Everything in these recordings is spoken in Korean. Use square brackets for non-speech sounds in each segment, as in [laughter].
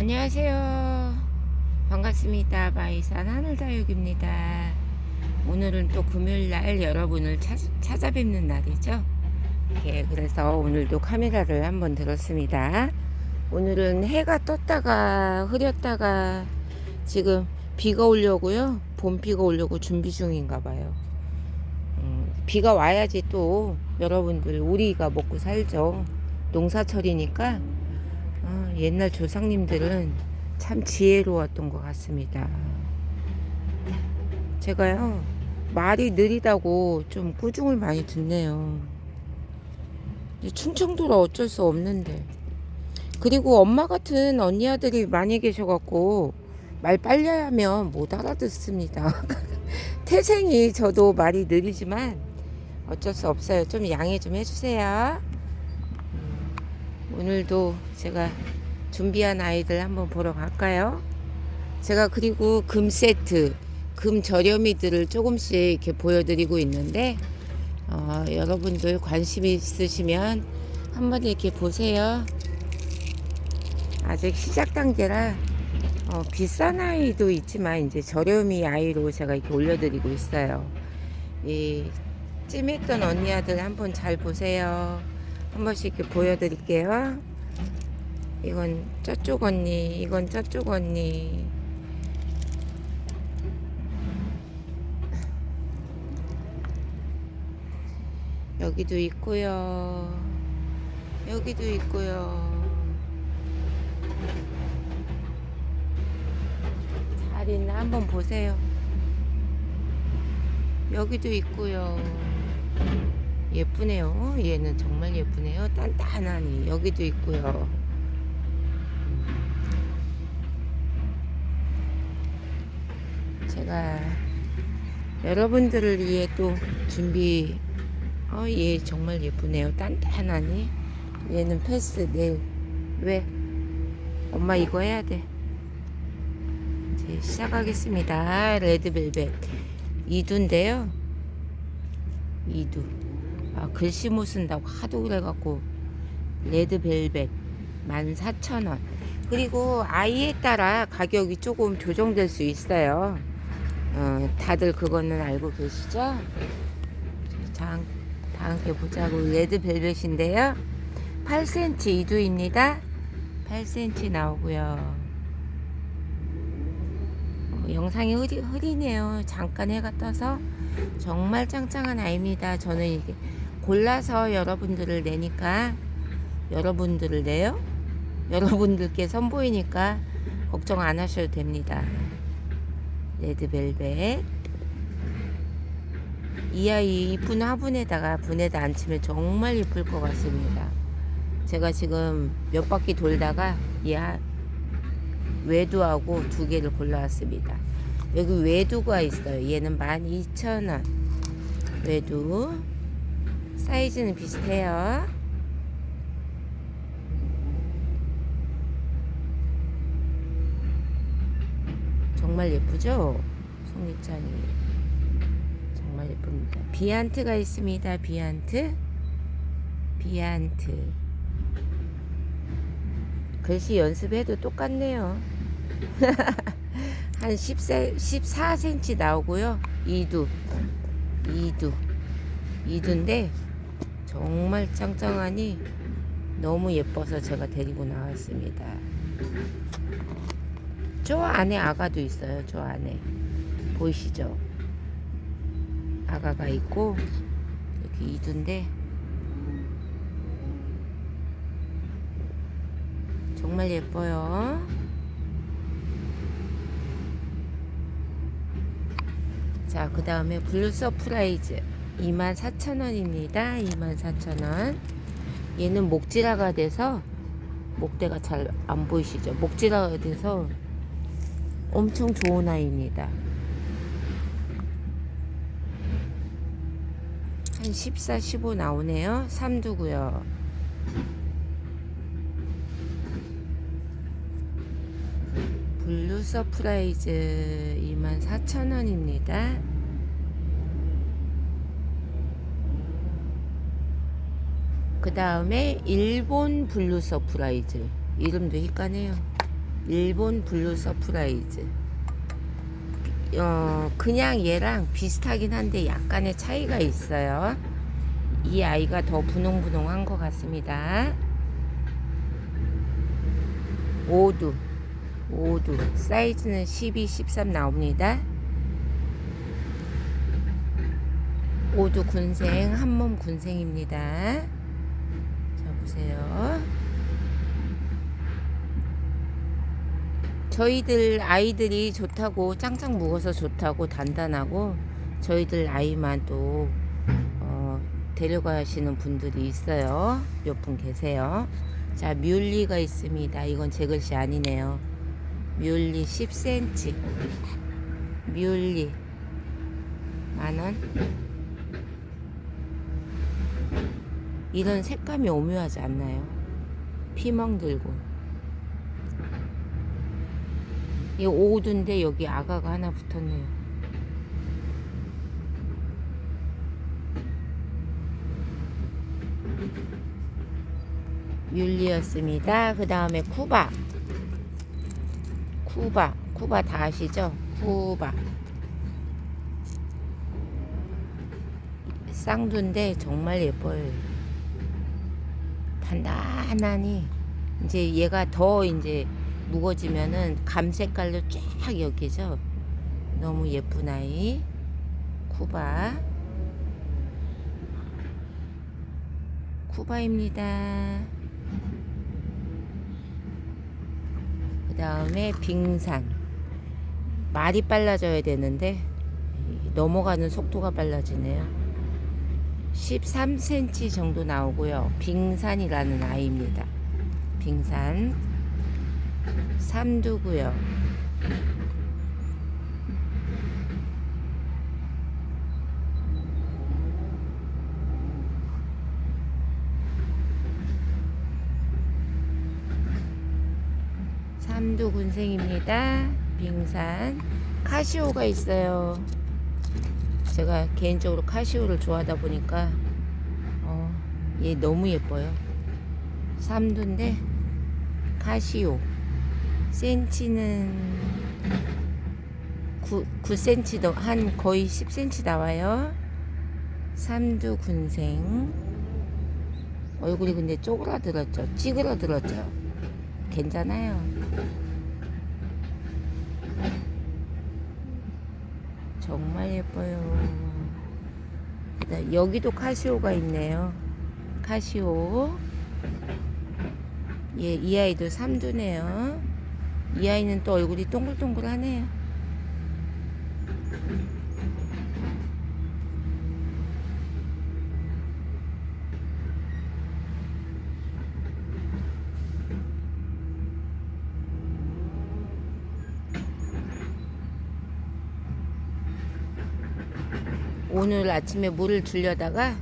안녕하세요. 반갑습니다. 마이산 하늘다육입니다. 오늘은 또 금요일 날 여러분을 찾, 찾아뵙는 날이죠. 예, 그래서 오늘도 카메라를 한번 들었습니다. 오늘은 해가 떴다가 흐렸다가 지금 비가 오려고요. 봄비가 오려고 준비 중인가 봐요. 음, 비가 와야지 또 여러분들 우리가 먹고 살죠. 농사철이니까 아, 옛날 조상님들은 참 지혜로웠던 것 같습니다. 제가요, 말이 느리다고 좀 꾸중을 많이 듣네요. 충청도라 어쩔 수 없는데. 그리고 엄마 같은 언니 아들이 많이 계셔갖고 말 빨리 하면 못 알아듣습니다. [laughs] 태생이 저도 말이 느리지만 어쩔 수 없어요. 좀 양해 좀 해주세요. 오늘도 제가 준비한 아이들 한번 보러 갈까요? 제가 그리고 금 세트, 금 저렴이들을 조금씩 이렇게 보여드리고 있는데, 어, 여러분들 관심 있으시면 한번 이렇게 보세요. 아직 시작 단계라 어, 비싼 아이도 있지만 이제 저렴이 아이로 제가 이렇게 올려드리고 있어요. 이 찜했던 언니 아들 한번 잘 보세요. 한 번씩 이렇게 보여드릴게요. 이건 저쪽 언니, 이건 저쪽 언니. 여기도 있고요. 여기도 있고요. 잘 있나 한번 보세요. 여기도 있고요. 예쁘네요. 얘는 정말 예쁘네요. 단단하니 여기도 있고요. 제가 여러분들을 위해 또 준비. 어, 얘 정말 예쁘네요. 단단하니. 얘는 패스. 네. 왜? 엄마 이거 해야 돼. 이제 시작하겠습니다. 레드벨벳. 이두인데요. 이두. 아, 글씨 못 쓴다고 하도 그래갖고 레드벨벳 14,000원. 그리고 아이에 따라 가격이 조금 조정될 수 있어요. 어, 다들 그거는 알고 계시죠? 자, 다 함께 보자고. 레드벨벳인데요. 8cm 이두입니다. 8cm 나오고요. 어, 영상이 흐리, 흐리네요. 잠깐 해가 떠서 정말 짱짱한 아이입니다. 저는 이게 골라서 여러분들을 내니까 여러분들을 내요? 여러분들께 선보이니까 걱정 안 하셔도 됩니다. 레드벨벳. 이 아이 이쁜 화분에다가 분에다 앉히면 정말 예쁠 것 같습니다. 제가 지금 몇 바퀴 돌다가 이 아- 외두하고 두 개를 골라왔습니다. 여기 외두가 있어요. 얘는 12,000원. 외두. 사이즈는 비슷해요. 정말 예쁘죠? 송이장이 정말 예쁩니다. 비안트가 있습니다. 비안트, 비안트. 글씨 연습해도 똑같네요. [laughs] 한 10세, 14cm 나오고요. 이두, 이두, 이두인데 정말 짱짱하니 너무 예뻐서 제가 데리고 나왔습니다. 저 안에 아가도 있어요. 저 안에 보이시죠? 아가가 있고 여기 이두인데 정말 예뻐요. 자, 그 다음에 블루 서프라이즈 24,000원입니다. 24,000원. 얘는 목지라가 돼서 목대가 잘 안 보이시죠? 목지라가 돼서 엄청 좋은 아이입니다. 한 14, 15 나오네요. 3두고요. 블루 서프라이즈 24,000원입니다. 그 다음에 일본 블루 서프라이즈 이름도 헷가네요. 일본 블루 서프라이즈. 어, 그냥 얘랑 비슷하긴 한데 약간의 차이가 있어요. 이 아이가 더 분홍분홍한 것 같습니다. 오두. 오두. 사이즈는 12, 13 나옵니다. 오두 군생, 한몸 군생입니다. 자, 보세요. 저희들 아이들이 좋다고 짱짱 묵어서 좋다고 단단하고 저희들 아이만 또 어, 데려가시는 분들이 있어요. 몇 분 계세요. 자, 뮬리가 있습니다. 이건 제 글씨 아니네요. 뮬리 10cm. 뮬리 만원. 이런 색감이 오묘하지 않나요? 피멍 들고. 이 오두인데 여기 아가가 하나 붙었네요. 뮬리였습니다. 그 다음에 쿠바. 쿠바. 쿠바 다 아시죠? 쿠바. 쌍두인데 정말 예뻐요. 단단하니 이제 얘가 더 이제 무거지면은 감 색깔로 쫙 여기죠. 너무 예쁜 아이. 쿠바. 쿠바입니다. 그 다음에 빙산. 말이 빨라져야 되는데 넘어가는 속도가 빨라지네요. 13cm 정도 나오고요. 빙산이라는 아이입니다. 빙산. 삼두고요. 삼두 군생입니다. 빙산. 카시오가 있어요. 제가 개인적으로 카시오를 좋아하다 보니까 어, 얘 너무 예뻐요. 삼두인데 카시오. 센치는 9, 9cm, 한 거의 10cm 나와요. 삼두 군생. 얼굴이 근데 쪼그라들었죠. 찌그러들었죠. 괜찮아요. 정말 예뻐요. 그다음 여기도 카시오가 있네요. 카시오. 예, 이 아이도 삼두네요. 이 아이는 또 얼굴이 동글동글하네요. 오늘 아침에 물을 주려다가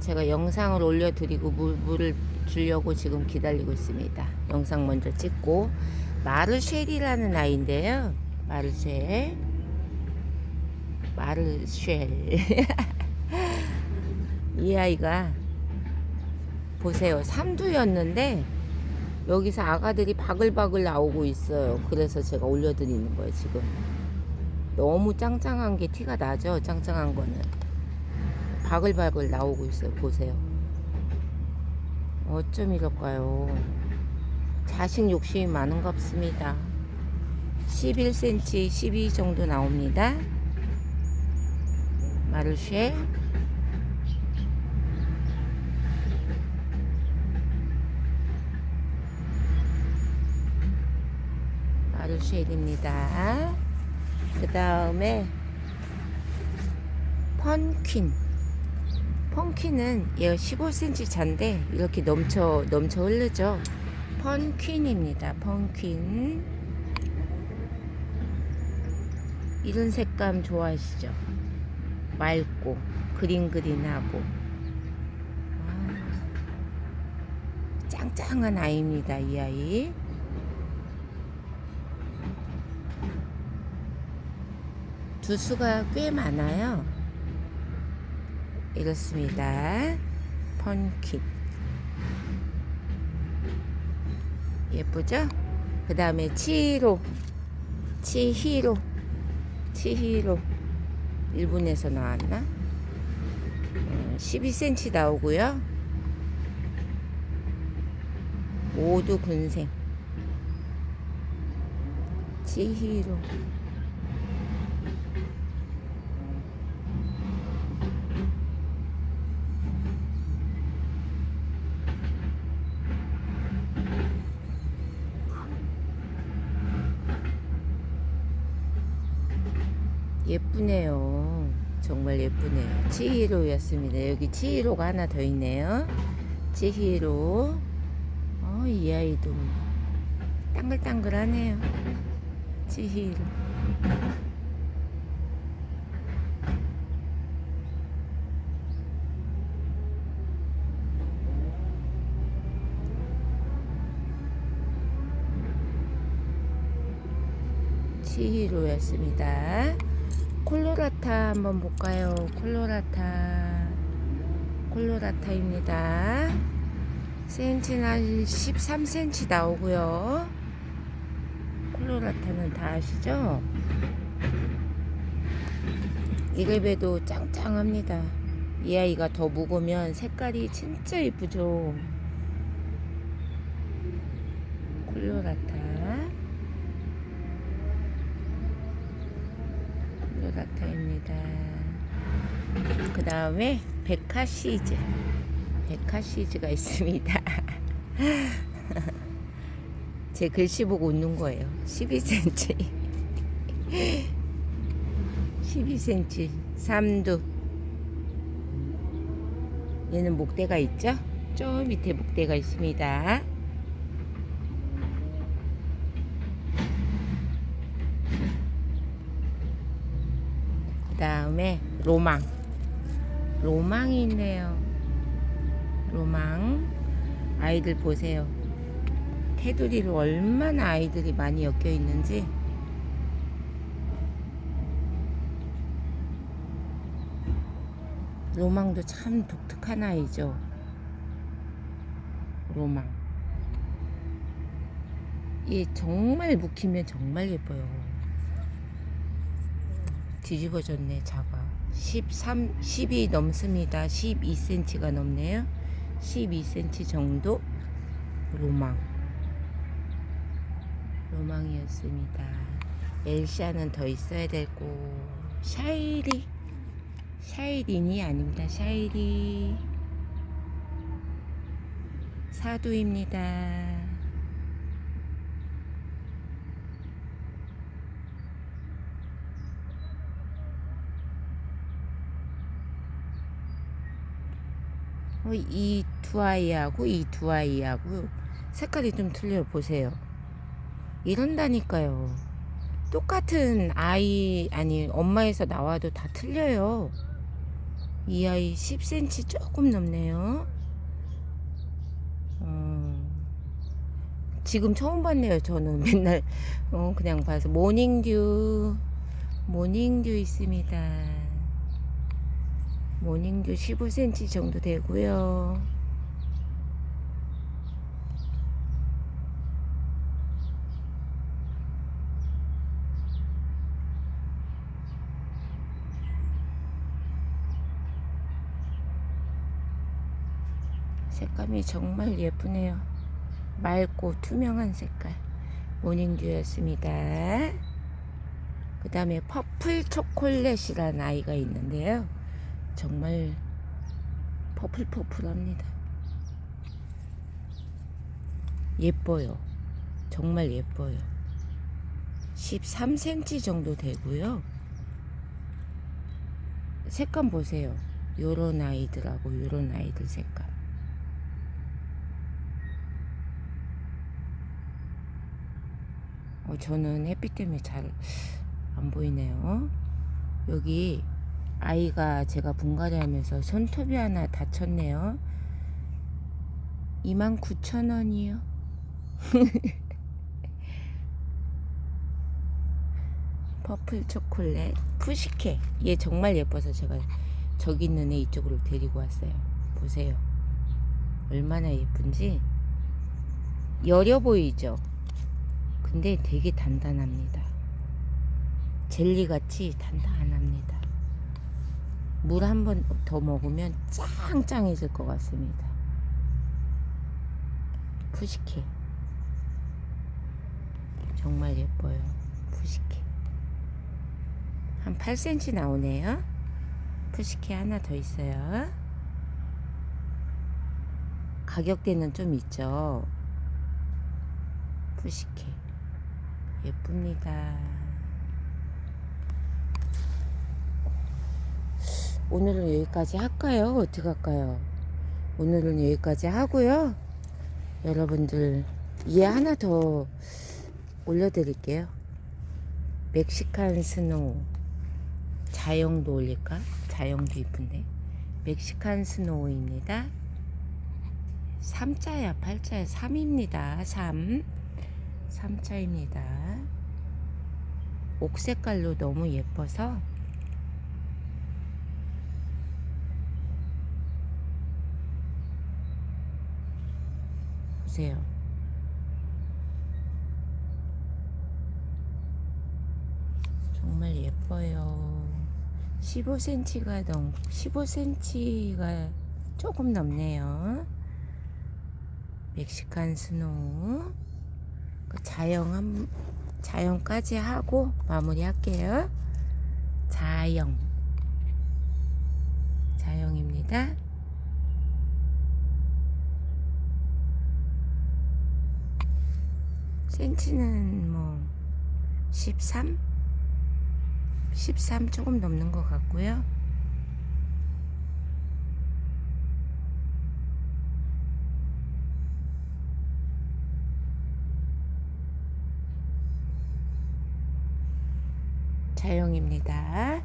제가 영상을 올려드리고 물, 물을 주려고 지금 기다리고 있습니다. 영상 먼저 찍고 마르쉘이라는 아이인데요. 마르쉘 마르쉘 [laughs] 이 아이가 보세요. 삼두였는데 여기서 아가들이 바글바글 나오고 있어요. 그래서 제가 올려드리는 거예요. 지금 너무 짱짱한 게 티가 나죠. 짱짱한 거는 바글바글 나오고 있어요. 보세요. 어쩜 이럴까요? 자식 욕심이 많은갑습니다. 11cm, 12 정도 나옵니다. 마르쉐. 마르쉐입니다. 그 다음에 펀퀸. 펑퀸은 얘가 15cm 잔데 이렇게 넘쳐 넘쳐 흐르죠. 펀퀸입니다. 펀퀸. 이런 색감 좋아하시죠? 맑고 그린그린하고 아, 짱짱한 아이입니다. 이 아이. 두수가 꽤 많아요. 이렇습니다. 펀킷. 예쁘죠? 그 다음에 치히로 치히로 치히로 일본에서 나왔나? 어, 12cm 나오고요. 모두 군생 치히로 예쁘네요. 정말 예쁘네요. 치히로였습니다. 여기 치히로가 하나 더 있네요. 치히로. 어, 이 아이도 땅글땅글하네요. 치히로. 치히로였습니다. 콜로라타 한번 볼까요? 콜로라타. 콜로라타입니다. 센치는 한 13cm 나오고요. 콜로라타는 다 아시죠? 이래봬도 짱짱합니다. 이 아이가 더 묵으면 색깔이 진짜 예쁘죠? 콜로라타. 콜로라타입니다. 그 다음에 백화 시즈. 백화 시즈가 있습니다. [laughs] 제 글씨 보고 웃는 거예요. 12cm. 12cm. [laughs] 삼두. 얘는 목대가 있죠? 저 밑에 목대가 있습니다. 그 다음에 로망. 로망이 있네요. 로망. 아이들 보세요. 테두리를 얼마나 아이들이 많이 엮여 있는지. 로망도 참 독특한 아이죠. 로망. 얘 정말 묵히면 정말 예뻐요. 뒤집어졌네, 작아. 13, 10이 넘습니다. 12cm가 넘네요. 12cm 정도 로망. 로망이었습니다. 엘샤는 더 있어야 되고, 샤이리. 샤이린이 아닙니다. 샤이리. 사두입니다. 어, 이 두 아이하고 이 두 아이하고 색깔이 좀 틀려요. 보세요. 이런다니까요. 똑같은 아이, 아니, 엄마에서 나와도 다 틀려요. 이 아이 10cm 조금 넘네요. 어, 지금 처음 봤네요. 저는 [laughs] 맨날 어, 그냥 봐서 모닝듀, 모닝듀 있습니다. 모닝듀 15cm 정도 되고요. 색감이 정말 예쁘네요. 맑고 투명한 색깔. 모닝듀였습니다. 그 다음에 퍼플 초콜릿이라는 아이가 있는데요. 정말 퍼플퍼플합니다. 예뻐요. 정말 예뻐요. 13cm 정도 되고요. 색감 보세요. 요런 아이들하고 요런 아이들 색감. 어, 저는 햇빛 때문에 잘 안 보이네요. 여기 아이가 제가 분갈이 하면서 손톱이 하나 다쳤네요. 29,000원이요. [laughs] 퍼플 초콜릿 푸시케 얘 정말 예뻐서 제가 저기 있는 애 이쪽으로 데리고 왔어요. 보세요. 얼마나 예쁜지 여려 보이죠? 근데 되게 단단합니다. 젤리같이 단단합니다. 물 한 번 더 먹으면 짱짱해질 것 같습니다. 푸시케. 정말 예뻐요. 푸시케. 한 8cm 나오네요. 푸시케 하나 더 있어요. 가격대는 좀 있죠. 푸시케. 예쁩니다. 오늘은 여기까지 할까요? 어떻게 할까요? 오늘은 여기까지 하고요. 여러분들 얘 하나 더 올려드릴게요. 멕시칸 스노우 자영도 올릴까? 자영도 이쁜데 멕시칸 스노우입니다. 3자야 8자야 3입니다. 3 3자입니다. 옥 색깔로 너무 예뻐서 보세요. 정말 예뻐요. 15cm가 넘, 15cm가 조금 넘네요. 멕시칸 스노우. 그 자영 한, 자영까지 하고 마무리 할게요. 자영. 자영입니다. 센치는 뭐 13? 13 조금 넘는 것 같고요. 자영입니다.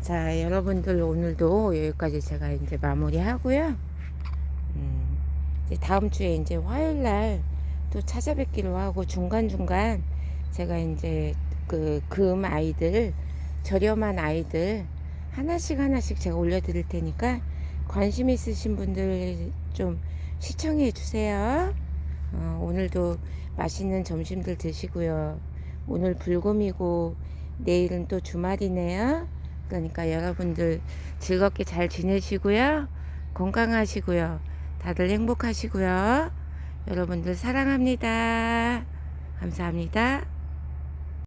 자, 여러분들 오늘도 여기까지 제가 이제 마무리하고요. 음, 이제 다음 주에 이제 화요일 날 또 찾아뵙기로 하고 중간중간 제가 이제 그 금 아이들 저렴한 아이들 하나씩 하나씩 제가 올려드릴 테니까 관심 있으신 분들 좀 시청해 주세요. 어, 오늘도 맛있는 점심들 드시고요. 오늘 불금이고 내일은 또 주말이네요. 그러니까 여러분들 즐겁게 잘 지내시고요. 건강하시고요. 다들 행복하시고요. 여러분들 사랑합니다. 감사합니다.